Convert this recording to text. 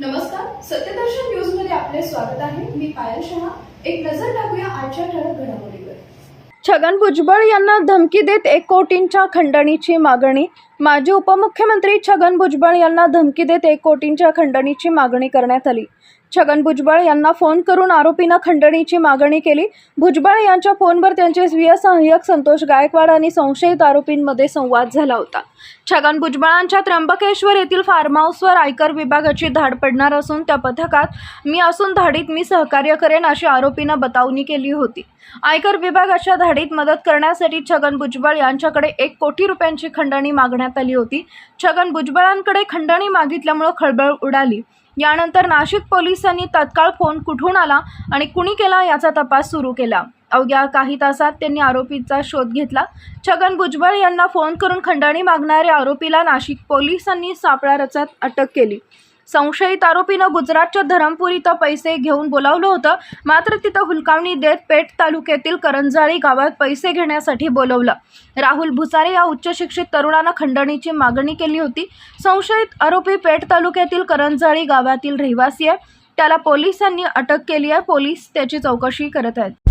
नमस्कार सत्यदर्शन न्यूजमध्ये आपले स्वागत आहे. मी पायल शहा. एक नजर टाकूया आजच्या ठळक घडामोडीवर. छगन भुजबळ यांना धमकी देत एक कोटींच्या खंडणीची मागणी. माजी उपमुख्यमंत्री छगन भुजबळ यांना धमकी देत एक कोटींच्या खंडणीची मागणी करण्यात आली. छगन भुजबळ यांना फोन करून आरोपीनं खंडणीची मागणी केली. भुजबळ यांच्या फोनवर त्यांचे स्वीय सहाय्यक संतोष गायकवाड आणि संशयित आरोपींमध्ये संवाद झाला होता. छगन भुजबळांच्या त्र्यंबकेश्वर येथील फार्म हाऊसवर आयकर विभागाची धाड पडणार असून त्या पथकात मी असून धाडीत मी सहकार्य करेन अशी आरोपीनं बतावणी केली होती. आयकर विभागाच्या धाडीत मदत करण्यासाठी छगन भुजबळ यांच्याकडे एक कोटी रुपयांची खंडणी मागण्यात आली होती. छगन भुजबळांकडे खंडणी मागितल्यामुळे खळबळ उडाली. यानंतर नाशिक पोलिसांनी तत्काळ फोन कुठून आला आणि कुणी केला याचा तपास सुरू केला. अवघ्या काही तासात त्यांनी आरोपीचा शोध घेतला. छगन भुजबळ यांना फोन करून खंडणी मागणाऱ्या आरोपीला नाशिक पोलिसांनी सापळा रचत अटक केली. संशयित आरोपीनं गुजरातच्या धरमपूर इथं पैसे घेऊन बोलावलं होतं. मात्र तिथं हुलकावणी देत पेठ तालुक्यातील करंजाळी गावात पैसे घेण्यासाठी बोलवलं. राहुल भुसारे या उच्च शिक्षित तरुणानं खंडणीची मागणी केली होती. संशयित आरोपी पेठ तालुक्यातील करंजाळी गावातील रहिवासी आहे. त्याला पोलिसांनी अटक केली आहे. पोलीस त्याची चौकशी करत आहेत.